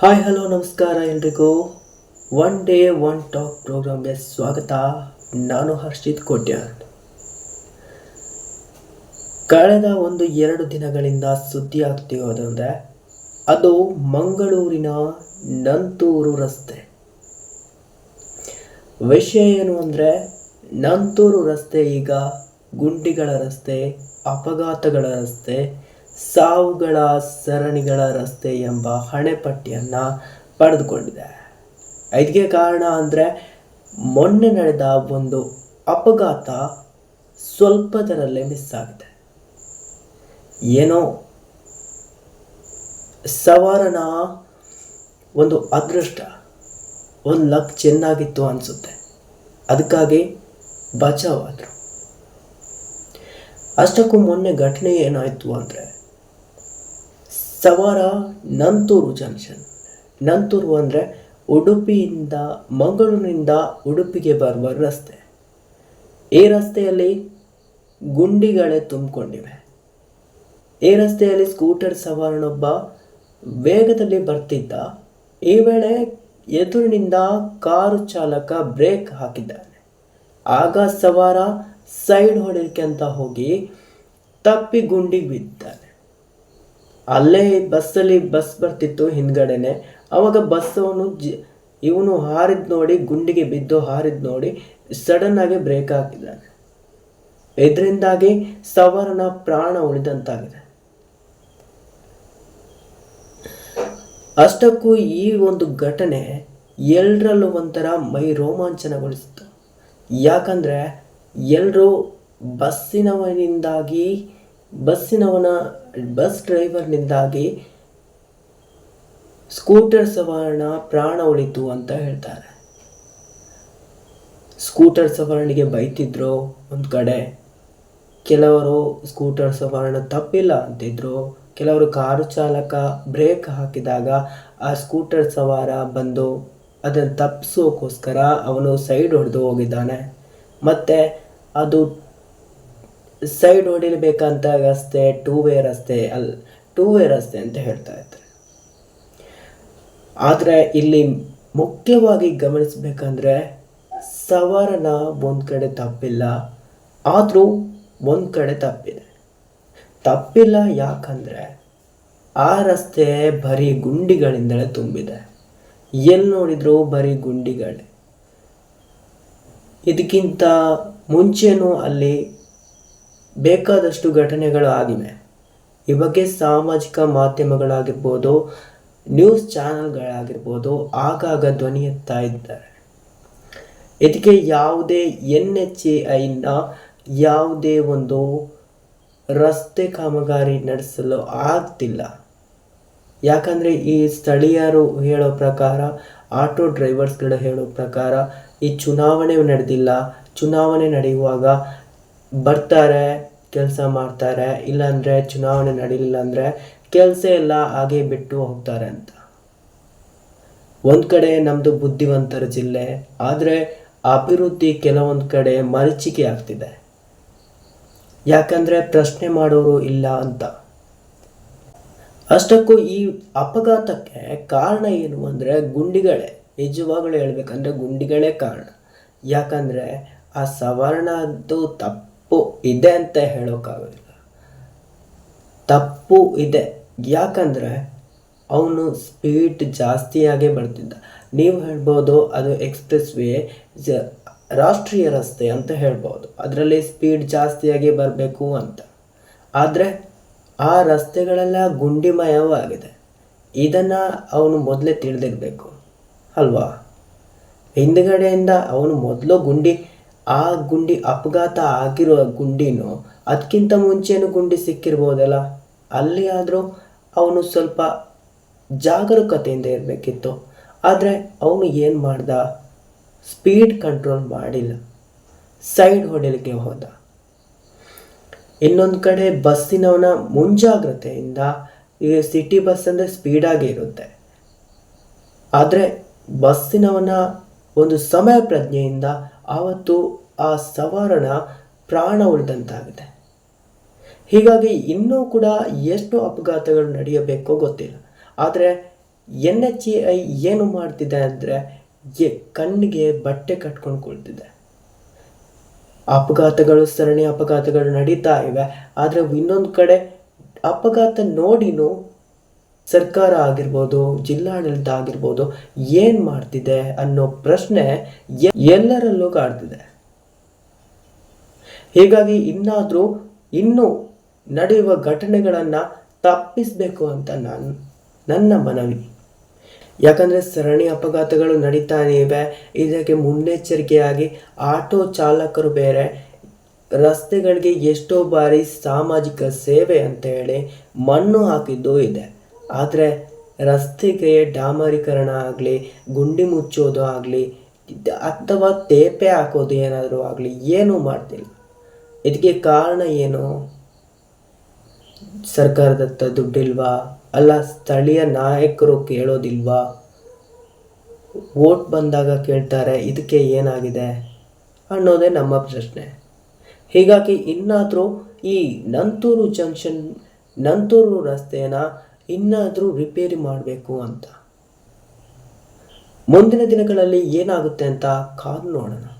Hi hello ನಮಸ್ಕಾರ ಎಲ್ರಿಗೂ. One day one talk ಪ್ರೋಗ್ರಾಮ್ಗೆ ಸ್ವಾಗತ. ನಾನು ಹರ್ಷಿತ್ ಕೋಟ್ಯಾನ್ ಕಳೆದ ಒಂದು ಎರಡು ದಿನಗಳಿಂದ ಸುದ್ದಿ ಆಗ್ತಿರೋದಂದ್ರೆ ಅದು ಮಂಗಳೂರಿನ ನಂತೂರು ರಸ್ತೆ. ವಿಷಯ ಏನು ಅಂದರೆ, ನಂತೂರು ರಸ್ತೆ ಈಗ ಗುಂಡಿಗಳ ರಸ್ತೆ, ಅಪಘಾತಗಳ ರಸ್ತೆ ಸಾವುಗಳ ಸರಣಿಗಳ ರಸ್ತೆ ಎಂಬ ಹಣೆಪಟ್ಟಿಯನ್ನು ಪಡೆದುಕೊಂಡಿದೆ. ಇದಕ್ಕೆ ಕಾರಣ ಅಂದರೆ ಮೊನ್ನೆ ನಡೆದ ಒಂದು ಅಪಘಾತ ಸ್ವಲ್ಪದರಲ್ಲೇ ಮಿಸ್ ಆಗಿದೆ. ಏನೋ ಸವಾರನ ಒಂದು ಅದೃಷ್ಟ, ಒಂದು ಲಕ್ ಚೆನ್ನಾಗಿತ್ತು ಅನಿಸುತ್ತೆ. ಅದಕ್ಕಾಗಿ ಬಚಾವಾದರು ಅಷ್ಟಕ್ಕೂ ಮೊನ್ನೆ ಘಟನೆ ಏನಾಯಿತು ಅಂದರೆ ಸವಾರ ನಂತೂರು ಜಂಕ್ಷನ್. ನಂತೂರು ಅಂದರೆ ಉಡುಪಿಯಿಂದ ಮಂಗಳೂರಿನಿಂದ ಉಡುಪಿಗೆ ಬರುವ ರಸ್ತೆ. ಈ ರಸ್ತೆಯಲ್ಲಿ ಗುಂಡಿಗಳೇ ತುಂಬಿಕೊಂಡಿವೆ. ಈ ರಸ್ತೆಯಲ್ಲಿ ಸ್ಕೂಟರ್ ಸವಾರನೊಬ್ಬ ವೇಗದಲ್ಲಿ ಬರ್ತಿದ್ದ. ಈ ವೇಳೆ ಎದುರಿನಿಂದ ಕಾರು ಚಾಲಕ ಬ್ರೇಕ್ ಹಾಕಿದ್ದಾನೆ. ಆಗ ಸವಾರ ಸೈಡ್ ಹೊಡಿಲಿಕ್ಕೆ ಅಂತ ಹೋಗಿ ತಪ್ಪಿ ಗುಂಡಿಗೆ ಬಿದ್ದಾನೆ ಅಲ್ಲೇ ಬಸ್ಸಲ್ಲಿ ಬಸ್ ಬರ್ತಿತ್ತು ಹಿಂದ್ಗಡೆನೆ. ಅವಾಗ ಬಸ್ ಅವನು ಜಿ, ಇವನು ಹಾರಿದ್ ನೋಡಿ, ಗುಂಡಿಗೆ ಬಿದ್ದು ಹಾರಿದ್ ನೋಡಿ ಸಡನ್ ಆಗಿ ಬ್ರೇಕ್ ಹಾಕಿದ್ದಾನೆ. ಇದರಿಂದಾಗಿ ಸವರನ ಪ್ರಾಣ ಉಳಿದಂತಾಗಿದೆ. ಅಷ್ಟಕ್ಕೂ ಈ ಒಂದು ಘಟನೆ ಎಲ್ಲರಲ್ಲೂ ಒಂಥರ ಮೈ ರೋಮಾಂಚನಗೊಳಿಸಿತು. ಯಾಕಂದರೆ ಎಲ್ಲರೂ ಬಸ್ಸಿನವನಿಂದಾಗಿ ಬಸ್ಸಿನವನ, ಬಸ್ ಡ್ರೈವರ್ನಿಂದಾಗಿ ಸ್ಕೂಟರ್ ಸವಾರಣ ಪ್ರಾಣ ಉಳಿತು ಅಂತ ಹೇಳ್ತಾರೆ. ಸ್ಕೂಟರ್ ಸವಾರಣಿಗೆ ಬೈತಿದ್ರು ಒಂದು ಕಡೆ. ಕೆಲವರು ಸ್ಕೂಟರ್ ಸವಾರಣ ತಪ್ಪಿಲ್ಲ ಅಂತಿದ್ರು. ಕೆಲವರು ಕಾರು ಚಾಲಕ ಬ್ರೇಕ್ ಹಾಕಿದಾಗ ಆ ಸ್ಕೂಟರ್ ಸವಾರ ಬಂದು ಅದನ್ನು ತಪ್ಪಿಸೋಕ್ಕೋಸ್ಕರ ಅವನು ಸೈಡ್ ಹೊಡೆದು ಹೋಗಿದ್ದಾನೆ. ಮತ್ತು ಅದು ಸೈಡ್ ಹೊಡಿಲೇಬೇಕಂತ ರಸ್ತೆ ಟೂ ವೇ ರಸ್ತೆ ಅಲ್ಲಿ ಟೂ ವೇ ರಸ್ತೆ ಅಂತ ಹೇಳ್ತಾ ಇದ್ದಾರೆ ಆದರೆ ಇಲ್ಲಿ ಮುಖ್ಯವಾಗಿ ಗಮನಿಸಬೇಕಂದ್ರೆ ಸವಾರನ ಒಂದು ಕಡೆ ತಪ್ಪಿಲ್ಲ, ಆದರೂ ಒಂದು ಕಡೆ ತಪ್ಪಿದೆ. ತಪ್ಪಿಲ್ಲ ಯಾಕಂದರೆ ಆ ರಸ್ತೆ ಬರೀ ಗುಂಡಿಗಳಿಂದಲೇ ತುಂಬಿದೆ. ಎಲ್ಲಿ ನೋಡಿದರೂ ಬರೀ ಗುಂಡಿಗಳೇ. ಇದಕ್ಕಿಂತ ಮುಂಚೆನೂ ಅಲ್ಲಿ ಬೇಕಾದಷ್ಟು ಘಟನೆಗಳು ಆಗಿವೆ. ಈ ಬಗ್ಗೆ ಸಾಮಾಜಿಕ ಮಾಧ್ಯಮಗಳಾಗಿರ್ಬೋದು ನ್ಯೂಸ್ ಚಾನಲ್ಗಳಾಗಿರ್ಬೋದು ಆಗಾಗ ಧ್ವನಿ ಎತ್ತಾ ಇದ್ದಾರೆ. ಇದಕ್ಕೆ ಯಾವುದೇ ಎನ್ ಎಚ್ ಎ ಐನ ಯಾವುದೇ ಒಂದು ರಸ್ತೆ ಕಾಮಗಾರಿ ನಡೆಸಲು ಆಗ್ತಿಲ್ಲ. ಯಾಕಂದರೆ ಈ ಸ್ಥಳೀಯರು ಹೇಳೋ ಪ್ರಕಾರ, ಆಟೋ ಡ್ರೈವರ್ಸ್ಗಳು ಹೇಳೋ ಪ್ರಕಾರ, ಈ ಚುನಾವಣೆ ನಡೆದಿಲ್ಲ. ಚುನಾವಣೆ ನಡೆಯುವಾಗ ಬರ್ತಾರೆ, ಕೆಲಸ ಮಾಡ್ತಾರೆ, ಇಲ್ಲಾಂದರೆ ಚುನಾವಣೆ ನಡೀಲಿಲ್ಲ ಅಂದರೆ ಕೆಲಸ ಎಲ್ಲ ಹಾಗೆ ಬಿಟ್ಟು ಹೋಗ್ತಾರೆ ಅಂತ. ಒಂದು ಕಡೆ ನಮ್ಮದು ಬುದ್ಧಿವಂತರ ಜಿಲ್ಲೆ, ಆದರೆ ಅಭಿವೃದ್ಧಿ ಕೆಲವೊಂದು ಕಡೆ ಮರೀಚಿಕೆ ಆಗ್ತಿದೆ. ಯಾಕಂದರೆ ಪ್ರಶ್ನೆ ಮಾಡೋರು ಇಲ್ಲ ಅಂತ. ಅಷ್ಟಕ್ಕೂ ಈ ಅಪಘಾತಕ್ಕೆ ಕಾರಣ ಏನು ಅಂದರೆ ಗುಂಡಿಗಳೇ. ನಿಜವಾಗ್ಲೂ ಹೇಳ್ಬೇಕಂದ್ರೆ ಗುಂಡಿಗಳೇ ಕಾರಣ. ಯಾಕಂದರೆ ಆ ಸವರ್ಣದ್ದು ತಪ್ಪು. ಇದೆ ಅಂತ ಹೇಳೋಕ್ಕಾಗೋದಿಲ್ಲ ತಪ್ಪು ಇದೆ. ಯಾಕಂದರೆ ಅವನು ಸ್ಪೀಡ್ ಜಾಸ್ತಿಯಾಗೇ ಬರ್ತಿದ್ದ. ನೀವು ಹೇಳ್ಬೋದು ಅದು ಎಕ್ಸ್ಪ್ರೆಸ್ ವೇ ರಾಷ್ಟ್ರೀಯ ರಸ್ತೆ ಅಂತ ಹೇಳ್ಬೋದು. ಅದರಲ್ಲಿ ಸ್ಪೀಡ್ ಜಾಸ್ತಿಯಾಗಿ ಬರಬೇಕು ಅಂತ. ಆದರೆ ಆ ರಸ್ತೆಗಳೆಲ್ಲ ಗುಂಡಿಮಯವಾಗಿದೆ. ಇದನ್ನು ಅವನು ಮೊದಲೇ ತಿಳಿದಿರಬೇಕು. ಅಲ್ವಾ? ಹಿಂದುಗಡೆಯಿಂದ ಅವನು ಮೊದಲು ಗುಂಡಿ ಆ ಗುಂಡಿ ಅಪಘಾತ ಆಗಿರುವ ಗುಂಡಿನೂ ಅದಕ್ಕಿಂತ ಮುಂಚೆನೂ ಗುಂಡಿ ಸಿಕ್ಕಿರ್ಬೋದಲ್ಲ? ಅಲ್ಲಿ ಆದರೂ ಅವನು ಸ್ವಲ್ಪ ಜಾಗರೂಕತೆಯಿಂದ ಇರಬೇಕಿತ್ತು. ಆದರೆ ಅವನು ಏನು ಮಾಡ್ದ? ಸ್ಪೀಡ್ ಕಂಟ್ರೋಲ್ ಮಾಡಿಲ್ಲ. ಸೈಡ್ ಹೊಡೆಯಲಿಕ್ಕೆ ಹೋದ. ಇನ್ನೊಂದು ಕಡೆ ಬಸ್ಸಿನವನ ಮುಂಜಾಗ್ರತೆಯಿಂದ ಈ ಸಿಟಿ ಬಸ್ ಅಂದರೆ ಸ್ಪೀಡಾಗಿ ಇರುತ್ತೆ. ಆದರೆ ಬಸ್ಸಿನವನ ಒಂದು ಸಮಯ ಪ್ರಜ್ಞೆಯಿಂದ ಆವತ್ತು ಆ ಸವಾರಣ ಪ್ರಾಣ ಉಳಿದಂತಾಗಿದೆ. ಹೀಗಾಗಿ ಇನ್ನೂ ಕೂಡ ಎಷ್ಟು ಅಪಘಾತಗಳು ನಡೆಯಬೇಕೋ ಗೊತ್ತಿಲ್ಲ. ಆದರೆ ಎನ್ ಎಚ್ ಎ ಐ ಏನು ಮಾಡ್ತಿದೆ ಅಂದರೆ ಎ ಕಣ್ಣಿಗೆ ಬಟ್ಟೆ ಕಟ್ಕೊಂಡು ಕುಳ್ತಿದೆ. ಅಪಘಾತಗಳು, ಸರಣಿ ಅಪಘಾತಗಳು ನಡೀತಾ ಇವೆ. ಆದರೆ ಇನ್ನೊಂದು ಕಡೆ ಅಪಘಾತ ನೋಡಿನೂ ಸರ್ಕಾರ ಆಗಿರ್ಬೋದು, ಜಿಲ್ಲಾಡಳಿತ ಆಗಿರ್ಬೋದು ಏನು ಮಾಡ್ತಿದೆ ಅನ್ನೋ ಪ್ರಶ್ನೆ ಎಲ್ಲರಲ್ಲೂ ಕಾಡ್ತಿದೆ. ಹೀಗಾಗಿ ಇನ್ನಾದರೂ ಇನ್ನೂ ನಡೆಯುವ ಘಟನೆಗಳನ್ನು ತಪ್ಪಿಸಬೇಕು ಅಂತ ನಾನು ನನ್ನ ಮನವಿ. ಯಾಕಂದರೆ ಸರಣಿ ಅಪಘಾತಗಳು ನಡೀತಾನೆ ಇವೆ. ಇದಕ್ಕೆ ಮುನ್ನೆಚ್ಚರಿಕೆಯಾಗಿ ಆಟೋ ಚಾಲಕರು ಬೇರೆ, ರಸ್ತೆಗಳಿಗೆ ಎಷ್ಟೋ ಬಾರಿ ಸಾಮಾಜಿಕ ಸೇವೆ ಅಂತ ಹೇಳಿ ಮಣ್ಣು ಹಾಕಿದ್ದು ಇದೆ. ಆದರೆ ರಸ್ತೆಗೆ ಡಾಮರೀಕರಣ ಆಗಲಿ, ಗುಂಡಿ ಮುಚ್ಚೋದು ಆಗಲಿ ಅಥವಾ ತೇಪೆ ಹಾಕೋದು ಏನಾದರೂ ಆಗಲಿ, ಏನೂ ಮಾಡ್ತಿಲ್ಲ. ಇದಕ್ಕೆ ಕಾರಣ ಏನು? ಸರ್ಕಾರದತ್ತ ದುಡ್ಡಿಲ್ವಾ? ಅಲ್ಲ, ಸ್ಥಳೀಯ ನಾಯಕರು ಕೇಳೋದಿಲ್ವಾ? ವೋಟ್ ಬಂದಾಗ ಕೇಳ್ತಾರೆ, ಇದಕ್ಕೆ ಏನಾಗಿದೆ? ಅನ್ನೋದೇ ನಮ್ಮ ಪ್ರಶ್ನೆ. ಹೀಗಾಗಿ ಇನ್ನಾದರೂ ಈ ನಂತೂರು ಜಂಕ್ಷನ್, ನಂತೂರು ರಸ್ತೆನ ಇನ್ನಾದರೂ ರಿಪೇರಿ ಮಾಡಬೇಕು ಅಂತ. ಮುಂದಿನ ದಿನಗಳಲ್ಲಿ ಏನಾಗುತ್ತೆ ಅಂತ ಕಾದು ನೋಡೋಣ.